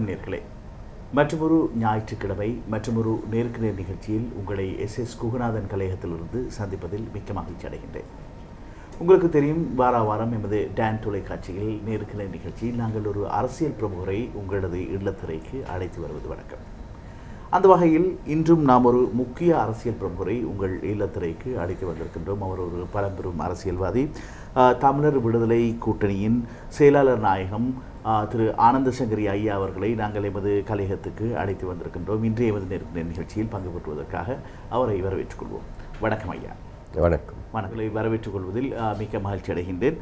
வணக்கம் நேர்களே. மற்றொரு ஞாயிற்றுக்கிழமை மற்றொரு நேருக்கு நேர் நிகழ்ச்சியில் உங்களை எஸ். எஸ். குகநாதன் கலையகத்திலிருந்து சந்திப்பதில் மிக்க மகிழ்ச்சி அடைகின்றேன். உங்களுக்கு தெரியும் வார வாரம் எமது டான் தொலைக்காட்சியில் நேருக்கு நேர் நிகழ்ச்சியில் நாங்கள் ஒரு அரசியல் பிரமுகரை உங்களது இல்லத்திரைக்கு அழைத்து வருவது வழக்கம் அந்த வகையில் இன்றும் நாம் ஒரு முக்கிய அரசியல் பிரமுகரை உங்கள் இல்லத்திரைக்கு அழைத்து வந்திருக்கின்றோம். அவர் ஒரு பழம்பெரும் அரசியல்வாதி. தமிழர் விடுதலை கூட்டணியின் செயலாளர் நாயகம் திரு ஆனந்த சங்கரி ஐயா அவர்களை நாங்கள் எமது கலையகத்துக்கு அழைத்து வந்திருக்கின்றோம். இன்றைய எமது நேருக்கு நிகழ்ச்சியில் பங்கு பெற்றுவதற்காக அவரை வரவேற்றுக் கொள்வோம் வணக்கம் ஐயா. வணக்கம். வணக்கங்களை வரவேற்றுக் கொள்வதில் மிக்க மகிழ்ச்சி அடைகின்றேன்.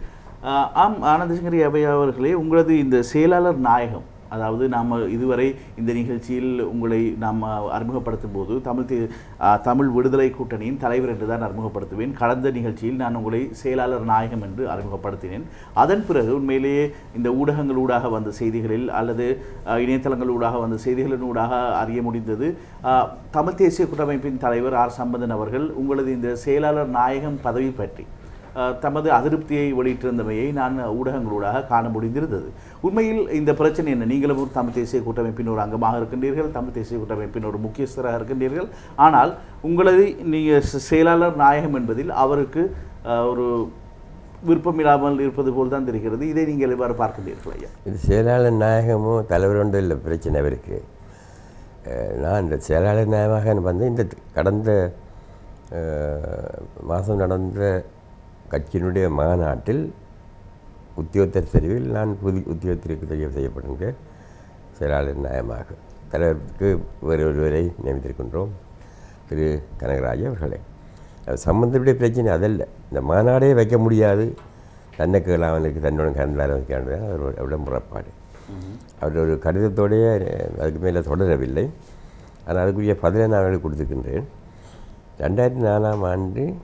ஆம் ஆனந்தசங்கரி அவையா அவர்களே உங்களது இந்த செயலாளர் நாயகம் அதாவது நாம் இதுவரை இந்த நிகழ்ச்சியில் உங்களை நாம் அறிமுகப்படுத்தும் போது தமிழ் தே- தமிழ் விடுதலை கூட்டணியின் தலைவர் என்று தான் அறிமுகப்படுத்துவேன். கடந்த நிகழ்ச்சியில் நான் உங்களை செயலாளர் நாயகம் என்று அறிமுகப்படுத்தினேன். அதன் பிறகு உண்மையிலேயே இந்த ஊடகங்கள் ஊடாக வந்த செய்திகளில் அல்லது இணையதளங்களூடாக இணையதளங்கள் ஊடாக வந்த செய்திகளின் ஊடாக அறிய முடிந்தது தமிழ் தேசிய கூட்டமைப்பின் தலைவர் ஆர் சம்பந்தன் அவர்கள் உங்களது இந்த செயலாளர் நாயகம் பதவி பற்றி தமது அதிருப்தியை வெளியிட்டிருந்தமையை நான் ஊடகங்களூடாக காண முடிந்திருந்தது. உண்மையில் இந்த பிரச்சனை என்ன? நீங்களும் ஒரு தமிழ் தேசிய கூட்டமைப்பின் ஒரு அங்கமாக இருக்கின்றீர்கள் தமிழ் தேசிய கூட்டமைப்பின் ஒரு முக்கியஸ்தராக இருக்கின்றீர்கள். ஆனால் உங்களது நீங்கள் செயலாளர் நாயகம் என்பதில் அவருக்கு ஒரு விருப்பமில்லாமல் இருப்பது போல் தான் தெரிகிறது. இதை நீங்கள் எவ்வாறு பார்க்கின்றீர்கள் ஐயா? இது செயலாளர் நாயகமும் தலைவர் ஒன்றும் இல்லை பிரச்சனை அவருக்கு. நான் இந்த செயலாளர் நாயகமாக வந்து இந்த கடந்த மாதம் நடந்த கட்சியினுடைய மாநாட்டில் உத்தியோகத்தர் தெரிவில் நான் புதி உத்தியோகத்திற்கு தெரிவு செய்யப்படுகின்ற செயலாளர் நியாயமாக. தலைவருக்கு வேறு ஒருவரை நியமித்திருக்கின்றோம். திரு. கனகராஜ் அவர்களே. அது சம்பந்தப்பட்ட பிரச்சனை அதல்ல. இந்த மாநாடே வைக்க முடியாது. தன்னை அவனுக்கு தன்னுடன் கலந்தார வைக்காண்டு அவர் அவருடைய முறைப்பாடு. அவர் ஒரு கடிதத்தோடைய அதுக்கு மேலே தொடரவில்லை. ஆனால் அதுக்குரிய பதிலை நான் அவர்களுக்கு கொடுத்துருக்கின்றேன். ரெண்டாயிரத்தி நாலாம் ஆண்டு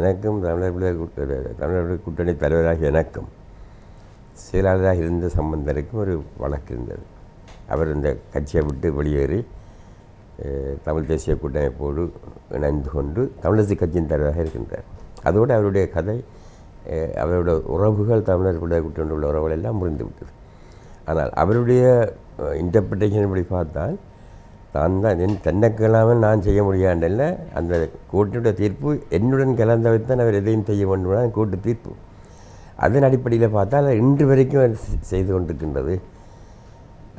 எனக்கும் தமிழர் விடுதலை தமிழர் கூட்டணி தலைவராக எனக்கும் செயலாளராக இருந்த சம்பந்தருக்கும் ஒரு வழக்கு இருந்தது. அவர் இந்த கட்சியை விட்டு வெளியேறி தமிழ் தேசிய கூட்டமைப்போடு இணைந்து கொண்டு தமிழரசு கட்சியின் தலைவராக இருக்கின்றார். அதோடு அவருடைய கதை அவரோட அவருடைய உறவுகள் தமிழர் விடுதலை கூட்டணி உள்ள உறவுகள் எல்லாம் முறிந்து விட்டது ஆனால் அவருடைய இன்டர்பிரிட்டேஷன் இப்படி பார்த்தால் தான் தான் என் தன்னை கிளம்பாமல் நான் செய்ய முடியாண்டல்ல அந்த கூட்டினுடைய தீர்ப்பு என்னுடன் கலந்தவைத்தான் அவர் எதையும் செய்ய வேண்டும் கூட்டு தீர்ப்பு. அதன் அடிப்படையில் பார்த்தால் இன்று வரைக்கும் அவர் செய்து கொண்டிருக்கின்றது.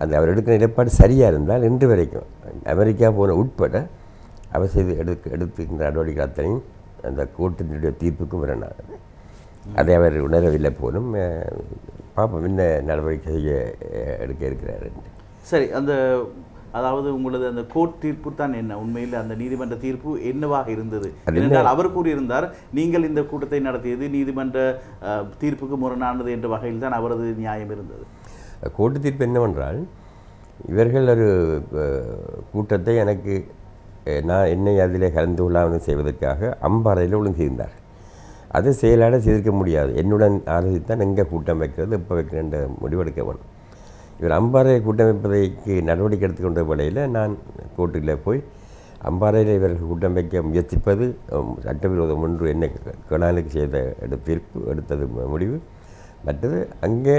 அந்த அவர் எடுக்கிற நிலைப்பாடு சரியாக இருந்தால் இன்று வரைக்கும். அமெரிக்கா போன உட்பட அவர் செய்து எடுக்க எடுத்துக்கின்ற நடவடிக்கை அத்தனையும் அந்த கூட்டத்தினுடைய தீர்ப்புக்கும் வரணும். அதை அவர் உணரவில்லை போலும் பார்ப்போம் என்ன நடவடிக்கை செய்ய எடுக்க இருக்கிறார் சரி அந்த அதாவது உங்களது அந்த கோர்ட் தீர்ப்பு தான் என்ன? உண்மையில் அந்த நீதிமன்ற தீர்ப்பு என்னவாக இருந்தது? என்றால் அவர் கூறியிருந்தார் நீங்கள் இந்த கூட்டத்தை நடத்தியது நீதிமன்ற தீர்ப்புக்கு முரணானது என்ற வகையில் தான் அவரது நியாயம் இருந்தது. கோர்ட்டு தீர்ப்பு என்னவென்றால் இவர்கள் ஒரு கூட்டத்தை எனக்கு நான் என்னை அதில் கலந்து கொள்ளாமல் செய்வதற்காக அம்பாறையில் ஒழுங்கியிருந்தார் அதை செயலாட செய்திருக்க முடியாது. என்னுடன் ஆலோசித்தான் எங்கே கூட்டம் வைக்கிறது எப்போ வைக்கிறேன்ற முடிவெடுக்க வேணும் இவர் அம்பாறை கூட்டமைப்பதற்கு நடவடிக்கை எடுத்துக்கொண்ட வேளையில் நான் கோர்ட்டில் போய் அம்பாறையில் இவர்கள் கூட்டம் வைக்க முயற்சிப்பது சட்டவிரோதம் ஒன்று என்னை கணாலுக்கு செய்த தீர்ப்பு எடுத்தது முடிவு. மற்றது அங்கே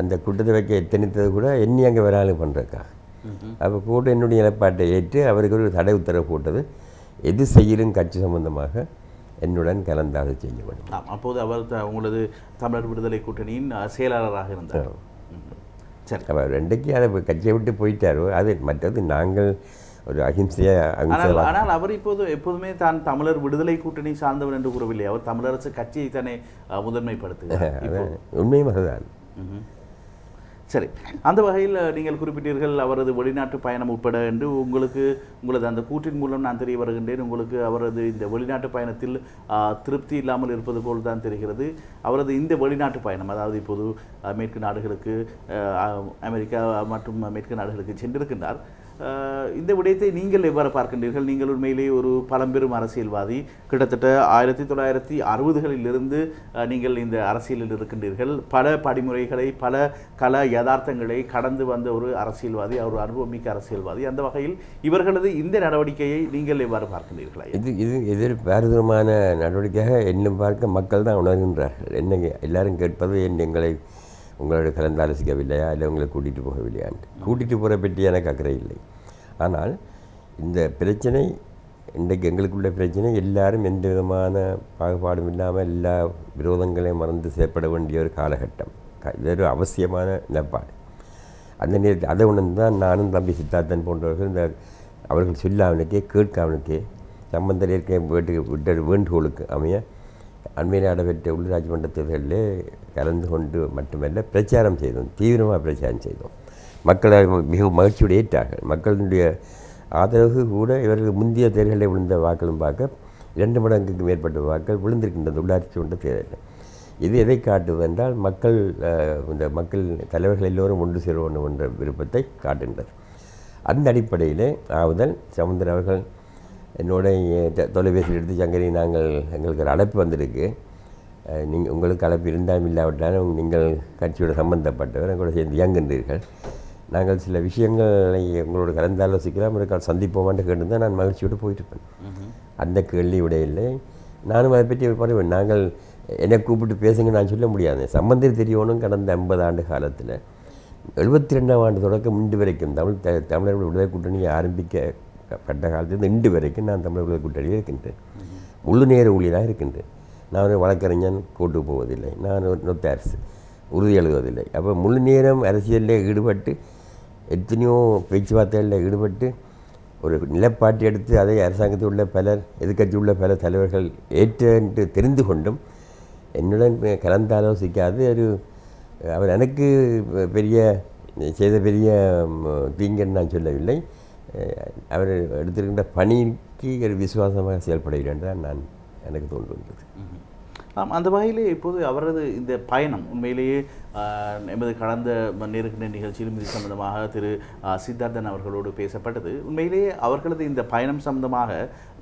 அந்த கூட்டத்தை வைக்க எத்தனித்தது கூட எண்ணி அங்கே வராலும் பண்ணுறதுக்காக அப்போ கூட என்னுடைய நிலைப்பாட்டை ஏற்று அவருக்கு ஒரு தடை உத்தரவு போட்டது. எது செய்யலும் கட்சி சம்பந்தமாக என்னுடன் கலந்தாக செய்ய வேண்டும். அப்போது அவர் உங்களது தமிழர் விடுதலை கூட்டணியின் செயலாளராக இருந்தார். சரி அவர் ரெண்டைக்கு அதை கட்சியை விட்டு போயிட்டாரோ அது மற்றது நாங்கள் ஒரு அகிம்சைய ஆனால் அவர் இப்போது எப்போதுமே தான் தமிழர் விடுதலை கூட்டணி சார்ந்தவர் என்று கூறவில்லை. அவர் தமிழரசு கட்சியை தானே முதன்மைப்படுத்துகிறார். உண்மையும் அதுதான். சரி அந்த வகையில் நீங்கள் குறிப்பிட்டீர்கள் அவரது வெளிநாட்டு பயணம் உட்பட என்று உங்களுக்கு உங்களது அந்த கூற்றின் மூலம் நான் தெரிய வருகின்றேன். உங்களுக்கு அவரது இந்த வெளிநாட்டு பயணத்தில் திருப்தி இல்லாமல் இருப்பது போல் தான் தெரிகிறது. அவரது இந்த வெளிநாட்டு பயணம் அதாவது இப்போது மேற்கு நாடுகளுக்கு அமெரிக்கா மற்றும் மேற்கு நாடுகளுக்கு சென்றிருக்கின்றார். இந்த விடயத்தை நீங்கள் எவ்வாறு பார்க்கின்றீர்கள்? நீங்கள் உண்மையிலேயே ஒரு பழம்பெரும் அரசியல்வாதி. கிட்டத்தட்ட ஆயிரத்தி தொள்ளாயிரத்தி அறுபதுகளிலிருந்து நீங்கள் இந்த அரசியலில் இருக்கின்றீர்கள். பல படிமுறைகளை பல கல யதார்த்தங்களை கடந்து வந்த ஒரு அரசியல்வாதி ஒரு அனுபவமிக்க அரசியல்வாதி. அந்த வகையில் இவர்களது இந்த நடவடிக்கையை நீங்கள் எவ்வாறு பார்க்கின்றீர்களா? இது இது எதிர் பாரதூரமான நடவடிக்கையாக என்னும் பார்க்க மக்கள் தான் உணர்கின்றார்கள். என்ன எல்லாரும் கேட்பது என் எங்களை உங்களோட கலந்தாலோசிக்கவில்லையா இல்லை உங்களை கூட்டிகிட்டு போகவில்லையான்ட்டு கூட்டிகிட்டு போகிற பற்றி எனக்கு அக்கறை இல்லை. ஆனால் இந்த பிரச்சனை இன்றைக்கு எங்களுக்குள்ள பிரச்சனை எல்லாரும் எந்த விதமான பாகுபாடும் இல்லாமல் எல்லா விரோதங்களையும் மறந்து செயற்பட வேண்டிய ஒரு காலகட்டம். இது ஒரு அவசியமான நிலப்பாடு. அந்த நேரத்தில் அதை உணர்ந்து தான் நானும் தம்பி சித்தார்த்தன் போன்றவர்கள் இந்த அவர்கள் சொல்லாமலுக்கே கேட்காமலுக்கே சம்பந்தர் இருக்க வீட்டுக்கு விட்ட வேண்டுகோளுக்கு அமைய அண்மையில் நடைபெற்ற உள்ளாட்சி மன்ற தேர்தலில் கலந்து கொண்டு மட்டுமல்ல பிரச்சாரம் செய்தோம். தீவிரமாக பிரச்சாரம் செய்தோம். மக்களை மிகவும் மகிழ்ச்சியோடு ஏற்றார்கள். மக்களுடைய ஆதரவு கூட இவர்கள் முந்தைய தேர்தலில் விழுந்த வாக்களும் பார்க்க இரண்டு மடங்குக்கு மேற்பட்ட வாக்கள் விழுந்திருக்கின்றது உள்ளாட்சி மன்ற தேர்தலில். இது எதை காட்டுவது என்றால் மக்கள் இந்த மக்கள் தலைவர்கள் எல்லோரும் ஒன்று சேர வேண்டும் என்ற விருப்பத்தை காட்டுகின்றது அந்த அடிப்படையிலே ஆவுதல் சமுந்தர் அவர்கள் என்னோட தொலைபேசியில் எடுத்து சங்கரி நாங்கள் எங்களுக்கு ஒரு அழைப்பு வந்திருக்கு. நீங்கள் உங்களுக்கு அழைப்பு இருந்தாலும் இல்லாவிட்டாலும் நீங்கள் கட்சியோட சம்பந்தப்பட்டவர் எங்களோட சேர்ந்து இயங்குகின்றீர்கள் நாங்கள் சில விஷயங்களை உங்களோட கலந்தாலோசிக்கலாம் கால் சந்திப்போமான்னு கேட்டு நான் மகிழ்ச்சியோடு போயிட்டுருப்பேன். அந்த கேள்வி விடையில்லை நானும் அதை பற்றி பரவேன் நாங்கள் என்னை கூப்பிட்டு பேசுங்க நான் சொல்ல முடியாது. சம்பந்தர் தெரியணும் கடந்த ஐம்பது ஆண்டு காலத்தில் எழுபத்தி ரெண்டாம் ஆண்டு தொடக்கம் இன்று வரைக்கும் தமிழ் த தமிழர்கள் விடுதலை கூட்டணியை ஆரம்பிக்கப்பட்ட காலத்துலேருந்து ரெண்டு வரைக்கும் நான் தமிழர் விடுதலை கூட்டணியில் இருக்கின்றேன். முழு நேர ஊழியராக இருக்கின்றேன். நான் ஒரு வழக்கறிஞன் கூட்டு போவதில்லை. நான் ஒரு அரசு. உறுதி எழுதுவதில்லை. அப்போ முழு நேரம் அரசியலில் ஈடுபட்டு எத்தனையோ பேச்சுவார்த்தைகளில் ஈடுபட்டு ஒரு நிலப்பாட்டு எடுத்து அதை அரசாங்கத்தில் உள்ள பலர் எதிர்க்கட்சி உள்ள பல தலைவர்கள் ஏற்று என்று தெரிந்து கொண்டும் என்னுடன் கலந்தாலோசிக்காது ஒரு அவர் எனக்கு பெரிய செய்த பெரிய தீங்கன்னு நான் சொல்லவில்லை. அவர் எடுத்திருக்கின்ற பணிக்கு ஒரு விசுவாசமாக செயல்படுகிறேன் என்று நான் எனக்கு தோன்றுகின்றது. ஆம் அந்த வகையிலே இப்போது அவரது இந்த பயணம் உண்மையிலேயே எமது கடந்த நேருக்கின்ற நிகழ்ச்சியிலும் இது சம்பந்தமாக திரு சித்தார்த்தன் அவர்களோடு பேசப்பட்டது. உண்மையிலேயே அவர்களது இந்த பயணம் சம்பந்தமாக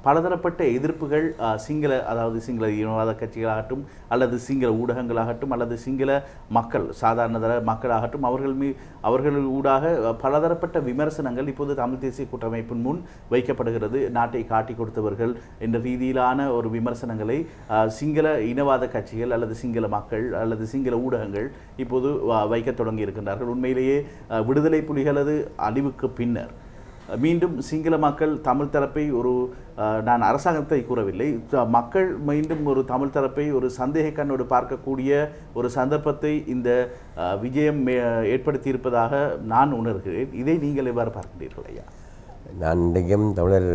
பலதரப்பட்ட எதிர்ப்புகள் சிங்கள அதாவது சிங்கள இனவாத கட்சிகளாகட்டும் அல்லது சிங்கள ஊடகங்களாகட்டும் அல்லது சிங்கள மக்கள் சாதாரண தர மக்களாகட்டும் அவர்கள் மீ அவர்கள் ஊடாக பலதரப்பட்ட விமர்சனங்கள் இப்போது தமிழ் தேசிய கூட்டமைப்பின் முன் வைக்கப்படுகிறது. நாட்டை காட்டி கொடுத்தவர்கள் என்ற ரீதியிலான ஒரு விமர்சனங்களை சிங்கள இனவாத கட்சிகள் அல்லது சிங்கள மக்கள் அல்லது சிங்கள ஊடகங்கள் இப்போது வ- வைக்கத் தொடங்கி இருக்கின்றார்கள் உண்மையிலேயே விடுதலை புலிகளது அழிவுக்கு பின்னர் மீண்டும் சிங்கள மக்கள் தமிழ் தரப்பை ஒரு நான் அரசாங்கத்தை கூறவில்லை. மக்கள் மீண்டும் ஒரு தமிழ் தரப்பை ஒரு சந்தேக கண்ணோடு பார்க்கக்கூடிய ஒரு சந்தர்ப்பத்தை இந்த விஜயம் ஏற்படுத்தியிருப்பதாக நான் உணர்கிறேன். இதை நீங்கள் எவ்வாறு பார்க்கிறீர்கள் ஐயா? நான் இன்றைக்கும் தமிழர்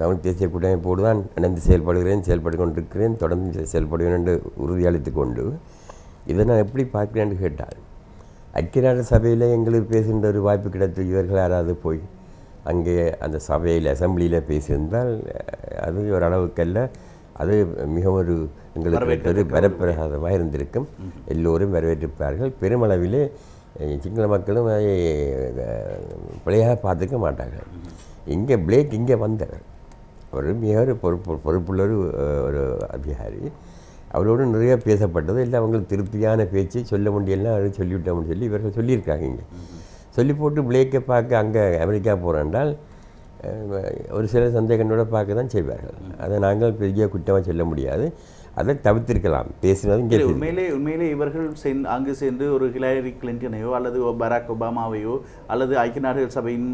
தமிழ் தேசிய கூட்டமைப்போடு தான் இணைந்து செயல்படுகிறேன் செயல்பட்டு கொண்டிருக்கிறேன் தொடர்ந்து செயல்படுவேன் என்று உறுதியளித்து கொண்டு இதை நான் எப்படி பார்க்கிறேன் என்று கேட்டால் ஐக்கிய நாடு சபையில் எங்களுக்கு பேசுகின்ற ஒரு வாய்ப்பு கிடைத்து இவர்கள் யாராவது போய் அங்கே அந்த சபையில் அசம்பிளியில் பேசியிருந்தால் அது ஒரு அளவுக்கல்ல அது மிகவும் ஒரு எங்களுக்கு ஒரு வரப்பிரசாதமாக இருந்திருக்கும். எல்லோரும் வரவேற்றிருப்பார்கள் பெருமளவிலே சிங்கள மக்களும் அதை பிழையாக பார்த்துக்க மாட்டார்கள். இங்கே பிளேக் இங்கே வந்தவர். அவர் மிக ஒரு பொறுப்பு பொறுப்புள்ள ஒரு ஒரு அதிகாரி. அவரோடு நிறைய பேசப்பட்டது. இல்லை அவங்களுக்கு திருப்தியான பேச்சு சொல்ல முடியலாம் அது சொல்லிவிட்டோம்னு சொல்லி இவர்கள் சொல்லியிருக்காங்க இங்கே. சொல்லி போட்டு பிளேக்கை பார்க்க அங்கே அமெரிக்கா போகிறாண்டால் ஒரு சில சந்தேகங்களோட பார்க்க தான் செய்வார்கள். அதை நாங்கள் பெரிய குற்றமாக சொல்ல முடியாது. அதை தவிர்த்திருக்கலாம். பேசினதும் உண்மையிலே உண்மையிலே இவர்கள் சென் அங்கு சென்று ஒரு ஹிலாரி கிளின்டனையோ அல்லது பராக் ஒபாமாவையோ அல்லது ஐக்கிய நாடுகள் சபையின்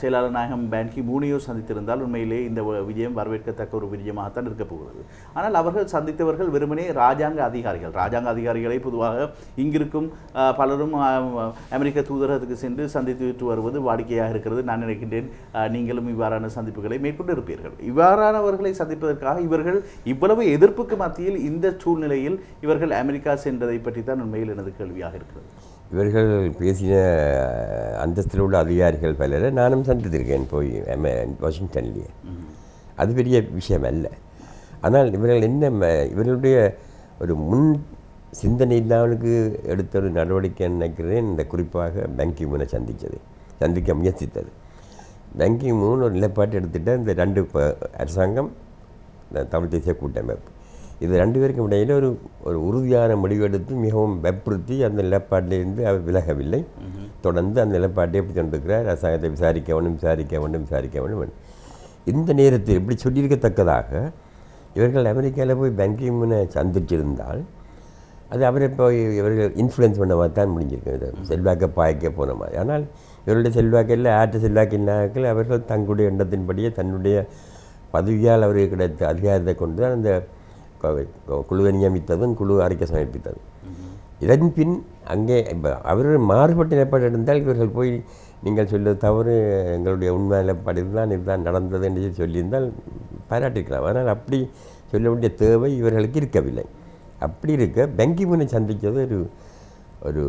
செயலாளர் நாயகம் பேன்கி மூனியோ சந்தித்திருந்தால் உண்மையிலே இந்த விஜயம் வரவேற்கத்தக்க ஒரு விஜயமாகத்தான் இருக்கப் போகிறது. ஆனால் அவர்கள் சந்தித்தவர்கள் வெறுமனே ராஜாங்க அதிகாரிகள். ராஜாங்க அதிகாரிகளை பொதுவாக இங்கிருக்கும் பலரும் அமெரிக்க தூதரகத்துக்கு சென்று சந்தித்து வருவது வாடிக்கையாக இருக்கிறது. நான் நினைக்கின்றேன் நீங்களும் இவ்வாறான சந்திப்புகளை மேற்கொண்டு இருப்பீர்கள். இவ்வாறானவர்களை சந்திப்பதற்காக இவர்கள் இவ்வளவு எதிர்ப்புக்கு மத்தியில் இந்த சூழ்நிலையில் இவர்கள் அமெரிக்கா சென்றதை பற்றி தான் உண்மையில் எனது கேள்வியாக இருக்கிறது. இவர்கள் பேசின அந்தஸ்தில் உள்ள அதிகாரிகள் பலரை நானும் சந்தித்திருக்கேன் போய் வாஷிங்டன்லேயே. அது பெரிய விஷயம் அல்ல. ஆனால் இவர்கள் என்ன இவர்களுடைய ஒரு முன் சிந்தனை இல்லாமலுக்கு எடுத்த ஒரு நடவடிக்கை நினைக்கிறேன். இந்த குறிப்பாக பேங்கிங் மூனை சந்தித்தது சந்திக்க முயற்சித்தது. பேங்கிங் மூணு ஒரு நிலைப்பாட்டு எடுத்துட்ட இந்த ரெண்டு அரசாங்கம் தமிழ் தேசிய கூட்டமைப்பு இது ரெண்டு பேருக்கும் இடையில் ஒரு ஒரு உறுதியான முடிவெடுத்து மிகவும் வற்புறுத்தி அந்த நிலப்பாட்டிலிருந்து அவர் விலகவில்லை. தொடர்ந்து அந்த நிலப்பாட்டை எப்படி கொண்டிருக்கிறார் அரசாங்கத்தை விசாரிக்க வேண்டும் விசாரிக்க வேண்டும் விசாரிக்க வேண்டும் இந்த நேரத்தில் இப்படி சொல்லியிருக்கத்தக்கதாக இவர்கள் அமெரிக்காவில் போய் பேங்கிங்னு சந்திச்சிருந்தால் அது அவரை போய் இவர்கள் இன்ஃப்ளூயன்ஸ் பண்ண மாதிரி தான் முடிஞ்சிருக்கு செல்வாக்கை பாய்க்க போன மாதிரி. ஆனால் இவருடைய செல்வாக்கில் ஆற்று செல்வாக்கு இல்லாமல் அவர்கள் தங்களுடைய எண்ணத்தின்படியே தன்னுடைய பதவியால் அவருக்கு கிடைத்த அதிகாரத்தை கொண்டு தான் அந்த குழுவை நியமித்ததும் குழு அறிக்கை சமர்ப்பித்ததும் இதன் பின் அங்கே அவர்கள் மாறுபட்ட நிலைப்பாடு இருந்தால் இவர்கள் போய் நீங்கள் சொல்வது தவறு எங்களுடைய உண்மை நிலைப்பாடு இதுதான் இதுதான் நடந்தது என்று சொல்லியிருந்தால் பாராட்டிருக்கலாம் ஆனால் அப்படி சொல்ல வேண்டிய தேவை இவர்களுக்கு இருக்கவில்லை. அப்படி இருக்க பெங்கி முனை சந்தித்தது ஒரு ஒரு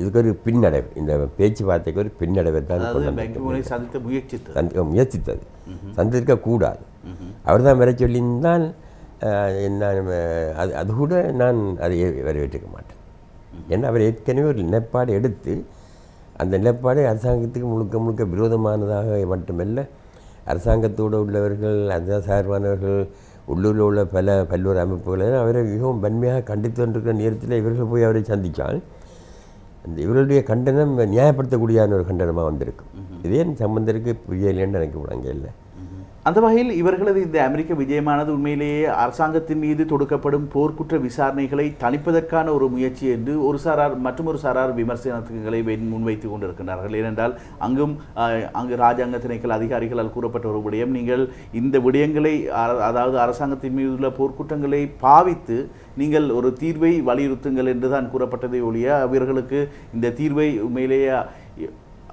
இதுக்கு ஒரு பின்னடைவு. இந்த பேச்சுவார்த்தைக்கு ஒரு பின்னடைவை தான் சந்தித்த முயற்சித்தது. சந்தி முயற்சித்தது. சந்திருக்க கூடாது அவர் தான் வர சொல்லியிருந்தால் நான் அது அது கூட நான் அதை வரவேற்றிருக்க மாட்டேன். ஏன்னா அவர் ஏற்கனவே ஒரு நிலைப்பாடு எடுத்து அந்த நிலைப்பாடு அரசாங்கத்துக்கு முழுக்க முழுக்க விரோதமானதாக மட்டுமல்ல அரசாங்கத்தோடு உள்ளவர்கள் அந்த சார்பானவர்கள் உள்ளூரில் உள்ள பல பல்வேறு அமைப்புகளை அவரை மிகவும் வன்மையாக கண்டித்து கொண்டிருக்கிற நேரத்தில் இவர்கள் போய் அவரை சந்தித்தால் அந்த இவர்களுடைய கண்டனம் நியாயப்படுத்தக்கூடியான ஒரு கண்டனமாக வந்திருக்கும். இதே சம்பந்தருக்கு புரியலைன்னு எனக்கு அங்கே இல்லை. அந்த வகையில் இவர்களது இந்த அமெரிக்க விஜயமானது உண்மையிலேயே அரசாங்கத்தின் மீது தொடுக்கப்படும் போர்க்குற்ற விசாரணைகளை தணிப்பதற்கான ஒரு முயற்சி என்று ஒரு சாரார் மற்றும் ஒரு சாரார் விமர்சனங்களை வென்- முன்வைத்துக் கொண்டிருக்கின்றார்கள். ஏனென்றால் அங்கும் அங்கு ராஜாங்க திணைக்கள் அதிகாரிகளால் கூறப்பட்ட ஒரு விடயம் நீங்கள் இந்த விடயங்களை அ- அதாவது அரசாங்கத்தின் மீது உள்ள போர்க்குற்றங்களை பாவித்து நீங்கள் ஒரு தீர்வை வலியுறுத்துங்கள் என்றுதான் கூறப்பட்டதை ஒழிய அவர்களுக்கு இந்த தீர்வை உண்மையிலேயே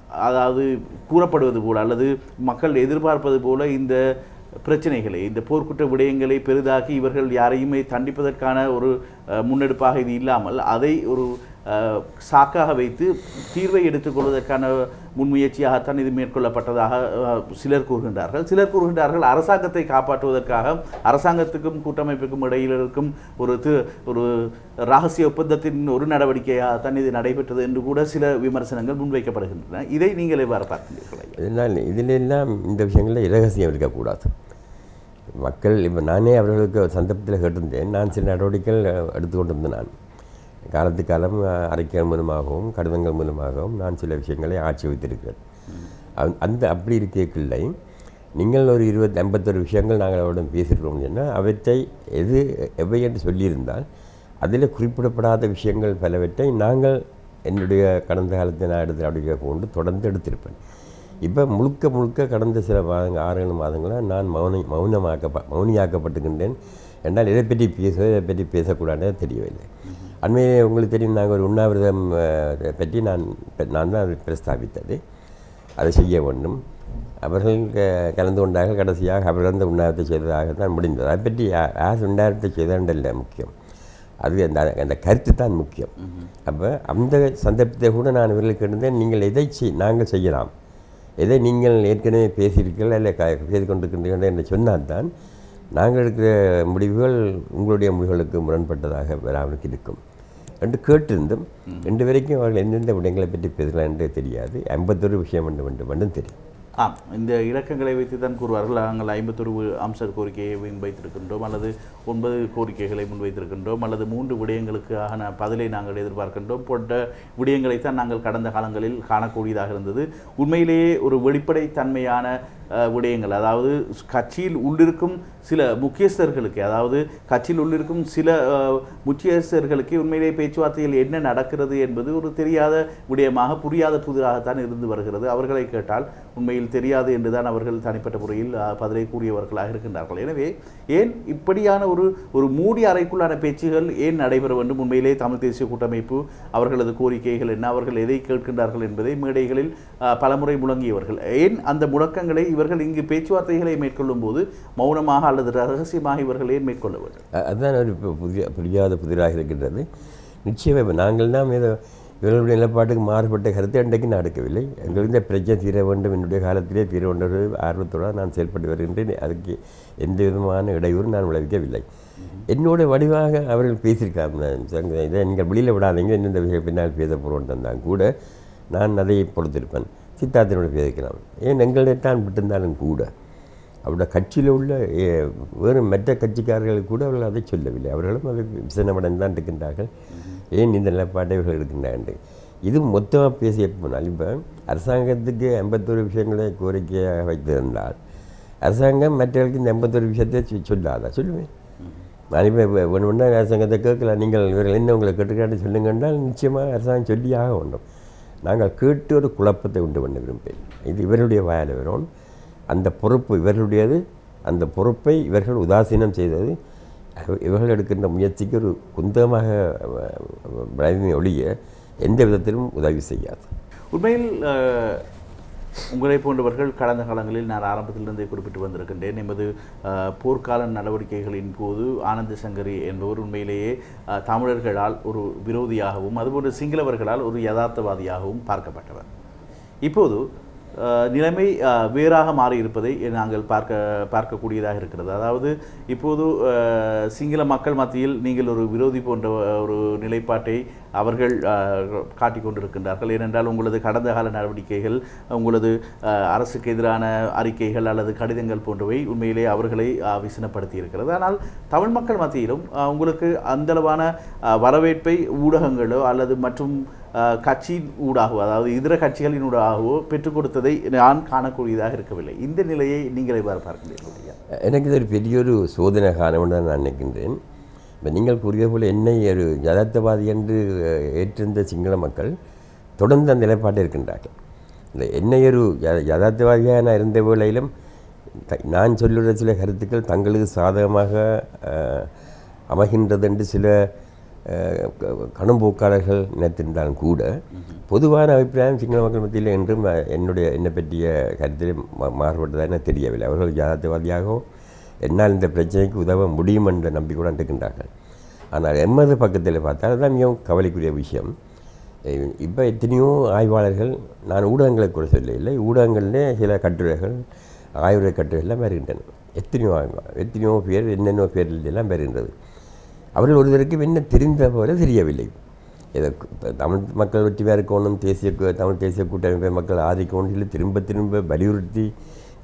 அதாவது கூறப்படுவது போல் அல்லது மக்கள் எதிர்பார்ப்பது போல இந்த பிரச்சனைகளை இந்த போர்க்குற்ற விடயங்களை பெரிதாக்கி இவர்கள் யாரையுமே தண்டிப்பதற்கான ஒரு முன்னெடுப்பாக இது இல்லாமல் அதை ஒரு சாக்காக வைத்து தீர்வை எடுத்துக்கொள்வதற்கான முன்முயற்சியாகத்தான் இது மேற்கொள்ளப்பட்டதாக சிலர் கூறுகின்றார்கள். சிலர் கூறுகின்றார்கள் அரசாங்கத்தை காப்பாற்றுவதற்காக அரசாங்கத்துக்கும் கூட்டமைப்புக்கும் இடையில் இருக்கும் ஒரு தி- ஒரு ரகசிய ஒப்பந்தத்தின் ஒரு நடவடிக்கையாகத்தான் இது நடைபெற்றது என்று கூட சில விமர்சனங்கள் முன்வைக்கப்படுகின்றன. இதை நீங்கள் எவ்வாறு பார்க்கின்றீர்கள் இதனால் இதிலெல்லாம் இந்த விஷயங்களில் இரகசியம் இருக்கக்கூடாது. மக்கள் இப்போ நானே அவர்களுக்கு சந்தர்ப்பத்தில் கேட்டிருந்தேன். நான் சில நடவடிக்கைகள் எடுத்துக்கொண்டிருந்தேன் நான். காலத்து காலம் அறிக்கைகள் மூலமாகவும் கடிதங்கள் மூலமாகவும் நான் சில விஷயங்களை ஆட்சி வைத்திருக்கிறேன். அந்த- அந்த அப்படி இருக்கவில்லை நீங்கள் ஒரு இருபத்தி ஐம்பத்தொரு விஷயங்கள் நாங்கள் அவரிடம் பேசியிருக்கோம் சொன்னால் அவற்றை எது எவை என்று சொல்லியிருந்தால் அதில் குறிப்பிடப்படாத விஷயங்கள் பலவற்றை நாங்கள் என்னுடைய கடந்த காலத்தை நான் எடுத்து நடவடிக்கை கொண்டு தொடர்ந்து எடுத்திருப்பேன். இப்போ முழுக்க முழுக்க கடந்த சில மாதங்கள் ஆறு ஏழு மாதங்களாக நான் மௌன மௌனமாக்க மௌனியாக்கப்பட்டுக்கின்றேன் என்றால் இதை பற்றி பேசுவோ இதை பற்றி பேசக்கூடாது தெரியவில்லை. அண்மையிலே உங்களுக்கு தெரியும் நாங்கள் ஒரு உண்ணாவிரதம் பற்றி நான் நான் தான் பிரஸ்தாபித்தது. அதை செய்ய வேண்டும். அவர்கள் க- கலந்து கொண்டார்கள். கடைசியாக அவர்கள் அந்த உண்ணாவிரத்தை செய்ததாக தான் முடிந்தது. அதை பற்றி யா- யார் உண்ணாவிரத்தை செய்தாண்டல்ல முக்கியம். அது அந்த அந்த கருத்து தான் முக்கியம். அப்போ அந்த சந்தர்ப்பத்தை கூட நான் இவர்களுக்கு இருந்தேன். நீங்கள் எதை செய் நாங்கள் செய்யலாம். எதை நீங்கள் ஏற்கனவே பேசியிருக்கீர்கள் இல்லை க செய்து கொண்டிருக்கின்றீர்கள் என்று சொன்னால்தான் நாங்கள் எடுக்கிற முடிவுகள் உங்களுடைய முடிவுகளுக்கு முரண்பட்டதாக வராமல் இருக்கும். என்று கேட்டிருந்தும் ரெண்டு வரைக்கும் அவர்கள் எந்தெந்த விடயங்களை பற்றி பேசலாம் என்று தெரியாது. ஐம்பத்தொரு விஷயம் என்று வேண்டும் என்றும் தெரியும். ஆம் இந்த இலக்கங்களை வைத்து தான் கூறுவார்கள். நாங்கள் ஐம்பத்தொரு அம்ச கோரிக்கையை முன்வைத்திருக்கின்றோம் அல்லது ஒன்பது கோரிக்கைகளை முன்வைத்திருக்கின்றோம் அல்லது மூன்று விடயங்களுக்கான பதிலை நாங்கள் எதிர்பார்க்கின்றோம். போன்ற விடயங்களைத்தான் நாங்கள் கடந்த காலங்களில் காணக்கூடியதாக இருந்தது. உண்மையிலேயே ஒரு வெளிப்படைத்தன்மையான விடயங்கள். அதாவது கட்சியில் உள்ளிருக்கும் சில முக்கியஸ்தர்களுக்கு அதாவது கட்சியில் உள்ளிருக்கும் சில முக்கியஸ்தர்களுக்கு உண்மையிலேயே பேச்சுவார்த்தையில் என்ன நடக்கிறது என்பது ஒரு தெரியாத விடயமாக புரியாத புதிராகத்தான் இருந்து வருகிறது. அவர்களை கேட்டால் உண்மையில் தெரியாது என்றுதான் அவர்கள் தனிப்பட்ட முறையில் பதிலை கூறியவர்களாக இருக்கின்றார்கள். எனவே ஏன் இப்படியான ஒரு ஒரு மூடி அறைக்குள்ளான பேச்சுகள் ஏன் நடைபெற வேண்டும்? உண்மையிலே தமிழ் தேசிய கூட்டமைப்பு அவர்களது கோரிக்கைகள் என்ன? அவர்கள் எதை கேட்கின்றார்கள் என்பதை மேடைகளில் பலமுறை முழங்கியவர்கள். ஏன் அந்த முழக்கங்களை இவர்கள் இங்கு பேச்சுவார்த்தைகளை மேற்கொள்ளும் போது மௌனமாக அல்லது ரகசியமாக இவர்களே மேற்கொள்ள வேண்டும்? அதுதான் ஒரு புதிய புரியாத புதிராக இருக்கின்றது. நிச்சயமாக இப்போ நாங்கள் தான் ஏதோ இவர்களுடைய நிலப்பாட்டுக்கு மாறுபட்ட கருத்தை அன்றைக்கு நடக்கவில்லை எங்களுக்கு இந்த பிரச்சனை தீர வேண்டும் என்னுடைய காலத்திலே தீர வேண்டும் ஆர்வத்தோடு நான் செயல்பட்டு வருகின்றேன். அதுக்கு எந்த விதமான இடையூறு நான் விளைவிக்கவில்லை. என்னோட வடிவாக அவர்கள் பேசியிருக்காங்க. சங்க- இதை நீங்கள் வெளியில் விடாதீங்க. இந்த விஷயம் பின்னால் பேச போகிறோம் தந்தாங்க கூட நான் அதை பொறுத்திருப்பேன். சித்தார்த்தனோட பேசிக்கலாம். ஏன் எங்களிடம் தான் விட்டிருந்தாலும் கூட அவருடைய கட்சியில் உள்ள ஏ, வேறு மற்ற கட்சிக்காரர்கள் கூட அவர்கள் அதை சொல்லவில்லை. அவர்களும் அதை விசனமடைந்து தான் இருக்கின்றார்கள். ஏன் இந்த நிலைப்பாட்டை இவர்கள் இருக்கின்றார்கள் இது மொத்தமாக பேசிய போனால் இப்போ அரசாங்கத்துக்கு ஐம்பத்தொரு விஷயங்களை கோரிக்கையாக வைத்திருந்தால் அரசாங்கம் மற்றவர்களுக்கு இந்த எண்பத்தொரு விஷயத்தை சொல்லாதா? சொல்லுவேன் நான் இப்போ ஒன்றா அரசாங்கத்தை கேட்கலாம். நீங்கள் இவர்கள் என்ன உங்களை கேட்டுக்காட்டு சொல்லுங்கன்றால் நிச்சயமாக அரசாங்கம் சொல்லியாக வேண்டும். நாங்கள் கேட்டு ஒரு குழப்பத்தை உண்டு பண்ண விரும்பேன் இது இவருடைய வாயில் வரும். அந்த பொறுப்பு இவர்களுடையது. அந்த பொறுப்பை இவர்கள் உதாசீனம் செய்தது. இவர்கள் எடுக்கின்ற முயற்சிக்கு ஒரு குந்தமாக விளைவுமை ஒழிய எந்த விதத்திலும் உதவி செய்யாது. உண்மையில் உங்களை போன்றவர்கள் கடந்த காலங்களில் நான் ஆரம்பத்திலிருந்தே குறிப்பிட்டு வந்திருக்கின்றேன். எமது அஹ், போர்க்கால நடவடிக்கைகளின் போது ஆனந்த சங்கரி என்பவர் உண்மையிலேயே அஹ், தமிழர்களால் ஒரு விரோதியாகவும் அதுபோன்று சிங்களவர்களால் ஒரு யதார்த்தவாதியாகவும் பார்க்கப்பட்டவர். இப்போது நிலைமை வேறாக மாறியிருப்பதை நாங்கள் பார்க்க பார்க்கக்கூடியதாக இருக்கிறது. அதாவது இப்போது சிங்கள மக்கள் மத்தியில் நீங்கள் ஒரு விரோதி போன்ற ஒரு நிலைப்பாட்டை அவர்கள் காட்டிக்கொண்டிருக்கின்றார்கள் காட்டிக் கொண்டிருக்கின்றார்கள். ஏனென்றால் உங்களது கடந்த கால நடவடிக்கைகள் உங்களது அரசுக்கு எதிரான அறிக்கைகள் அல்லது கடிதங்கள் போன்றவை உண்மையிலே அவர்களை விசனப்படுத்தி இருக்கிறது ஆனால் தமிழ் மக்கள் மத்தியிலும் உங்களுக்கு அந்தளவான வரவேற்பை ஊடகங்களோ அல்லது மற்றும் கட்சியின் ஊடாகவோ அதாவது இதர கட்சிகளின் ஊடாகவோ பெற்றுக் கொடுத்ததை நான் காணக்கூடியதாக இருக்கவில்லை. இந்த நிலையை நீங்கள் எவ்வாறு பார்க்கிறீர்கள் எனக்கு இது ஒரு பெரிய ஒரு சோதனை காரணம் நான் நினைக்கின்றேன். இப்போ நீங்கள் கூறிய போல் என்னை ஒரு யதார்த்தவாதி என்று ஏற்றிருந்த சிங்கள மக்கள் தொடர்ந்து அந்த நிலைப்பாட்டை இருக்கின்றார்கள். இந்த என்னை ஒரு ய- யதார்த்தவாதியாக நான் இருந்த வேளையிலும் த- நான் சொல்லுகிற சில கருத்துக்கள் தங்களுக்கு சாதகமாக அமைகின்றது என்று சில கணும்போக்காளர்கள் நினைத்திருந்தாலும் கூட பொதுவான அபிப்பிராயம் சிங்கள மக்கள் மத்தியில் என்றும் என்னுடைய என்னை பற்றிய கருத்தில் மா- மாறுபட்டதாக எனக்கு தெரியவில்லை. அவர்கள் ஜாதகவாதியாகவும் என்னால் இந்த பிரச்சனைக்கு உதவ முடியும் என்ற நம்பிக்கையுடன் இருக்கின்றார்கள். ஆனால் எம்மது பக்கத்தில் பார்த்தால் அதுதான் மிகவும் கவலைக்குரிய விஷயம். இப்போ எத்தனையோ ஆய்வாளர்கள் நான் ஊடகங்களை கூட சொல்லவில்லை ஊடகங்களிலே சில கட்டுரைகள் ஆய்வுரை கட்டுரைகள்லாம் வருகின்றன. எத்தனையோ எத்தனையோ பேர் என்னென்ன பேரில் எல்லாம் வருகின்றது. அவர்கள் ஒருவருக்கு என்ன தெரிந்த போல தெரியவில்லை. இதை தமிழ் மக்கள் ஒற்றி வேறு கோணம் தேசிய தமிழ் தேசிய கூட்டமைப்பை மக்கள் ஆதிக்கணும் சொல்லி திரும்ப திரும்ப வலியுறுத்தி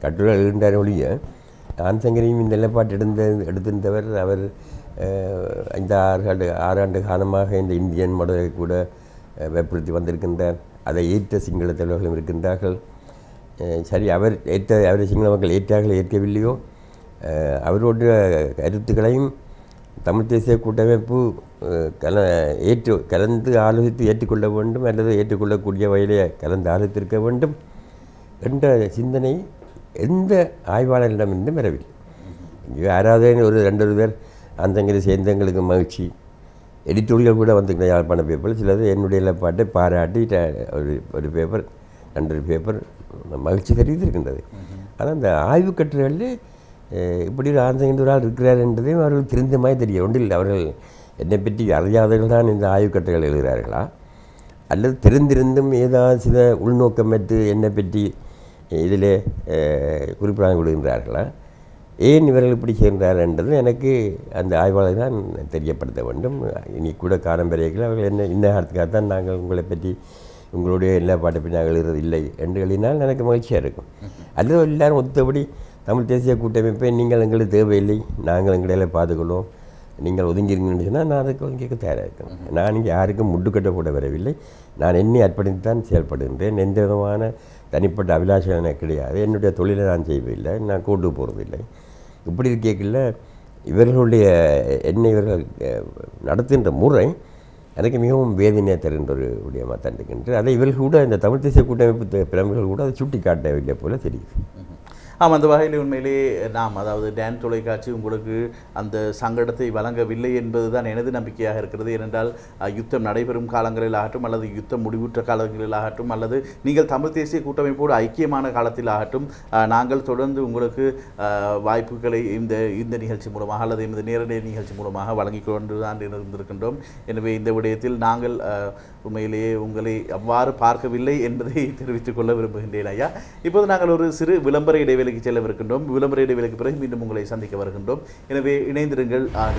கட்டுரை எழுகின்றார் ஒழிய ஆன்சங்கரையும் இந்த நிலைப்பாட்டு எடுந்த எடுத்திருந்தவர் அவர் அஹ், ஐந்து ஆறு ஆண்டு ஆறு ஆண்டு காலமாக இந்த இந்தியன் மடலை கூட அஹ், வற்புறுத்தி வந்திருக்கின்றார். அதை ஏற்ற சிங்கள தலைவர்களும் இருக்கின்றார்கள். சரி அவர் ஏற்ற அவரை சிங்கள மக்கள் ஏற்றார்கள் ஏற்கவில்லையோ? அவரோட அவருடைய கருத்துக்களையும் தமிழ் தேசிய கூட்டமைப்பு கல ஏற்று கலந்து ஆலோசித்து ஏற்றுக்கொள்ள வேண்டும் அல்லது ஏற்றுக்கொள்ளக்கூடிய வகையிலே கலந்து ஆலோசித்திருக்க வேண்டும் என்ற சிந்தனை எந்த ஆய்வாளரிடமிருந்தும் வரவில்லை. இங்கே யாராவது ஒரு ரெண்டு ஒரு பேர் அந்தங்கிற சேர்ந்தங்களுக்கு மகிழ்ச்சி. எடிட்டோரியல் கூட வந்து யாழ்ப்பாண பேப்பர் சிலது என்னுடைய நிலப்பாட்டை பாராட்டி ஒரு ஒரு பேப்பர் ரெண்டு பேப்பர் மகிழ்ச்சி தெரிவித்திருக்கின்றது. ஆனால் அந்த ஆய்வு கட்டுரைகளில் இப்படி ஒரு ஆந்தங்கிற ஒரு ஆள் இருக்கிறார் என்றதையும் அவர்கள் தெரிந்த மாதிரி தெரிய ஒன்றில் அவர்கள் என்னை பற்றி அறியாதவர்கள் தான் இந்த ஆய்வு எழுதுகிறார்களா? அல்லது தெரிந்திருந்தும் ஏதாவது சில உள்நோக்கம் வைத்து என்னை பற்றி இதில் குறிப்பிடாமல் விடுகின்றார்களா? ஏன் இவர்கள் இப்படி செய்கின்றார் என்றது எனக்கு அந்த ஆய்வாளர் தான் தெரியப்படுத்த வேண்டும். இனி கூட காரம்பரையில் அவர்கள் என்ன இந்த காலத்துக்காக தான் நாங்கள் உங்களை பற்றி உங்களுடைய எல்லா பாட்டப்படி நாங்கள் எழுதுறது இல்லை என்று எழுதினால் எனக்கு மகிழ்ச்சியாக இருக்கும். அல்லது எல்லாரும் ஒத்தபடி தமிழ் தேசிய கூட்டமைப்பை நீங்கள் எங்களுக்கு தேவையில்லை நாங்கள் எங்களை பார்த்துக்கொள்வோம். நீங்கள் ஒதுங்கிருங்கன்னு சொன்னால் நான் அதுக்கு ஒதுங்கிக்க தயாராக இருக்கேன். நான் இங்கே யாருக்கும் முட்டுக்கட்ட கூட வரவில்லை. நான் என்னை அர்ப்பணித்து தான் செயல்படுகின்றேன். எந்த விதமான தனிப்பட்ட அபிலாஷம் எனக்கு கிடையாது. என்னுடைய தொழிலை நான் செய்வதில்லை நான் கூட்டு போகிறதில்லை இப்படி இருக்கல இவர்களுடைய என்னை இவர்கள் நடத்துகின்ற முறை எனக்கு மிகவும் வேதனையாக தருகின்ற ஒரு விடயமாக தான் இருக்கின்றது அதை இவர்கள் கூட இந்த தமிழ் தேசிய கூட்டமைப்பு பிரமுகர்கள் கூட அதை சுட்டி காட்டவில்லை போல தெரியுது. ஆமாம் அந்த வகையில் உண்மையிலே நாம் அதாவது டேன் தொலைக்காட்சி உங்களுக்கு அந்த சங்கடத்தை வழங்கவில்லை என்பதுதான் எனது நம்பிக்கையாக இருக்கிறது. ஏனென்றால் யுத்தம் நடைபெறும் காலங்களில் ஆகட்டும் அல்லது யுத்தம் முடிவுற்ற காலங்களில் ஆகட்டும் அல்லது நீங்கள் தமிழ் தேசிய கூட்டமைப்போடு ஐக்கியமான காலத்தில் ஆகட்டும் நாங்கள் தொடர்ந்து உங்களுக்கு வாய்ப்புகளை இந்த இந்த நிகழ்ச்சி மூலமாக அல்லது இந்த நேரடி நிகழ்ச்சி மூலமாக வழங்கி கொண்டு தான் இருந்திருக்கின்றோம். எனவே இந்த விடயத்தில் நாங்கள் உண்மையிலேயே உங்களை அவ்வாறு பார்க்கவில்லை என்பதை தெரிவித்துக் கொள்ள விரும்புகின்றேன் ஐயா. இப்போது நாங்கள் ஒரு சிறு விளம்பர இடைவெளிக்கு செல்லவிருக்கின்றோம். விளம்பர இடைவெளிக்கு பிறகு மீண்டும் உங்களை சந்திக்க வருகின்றோம். எனவே இணைந்திருங்கள். ஆ,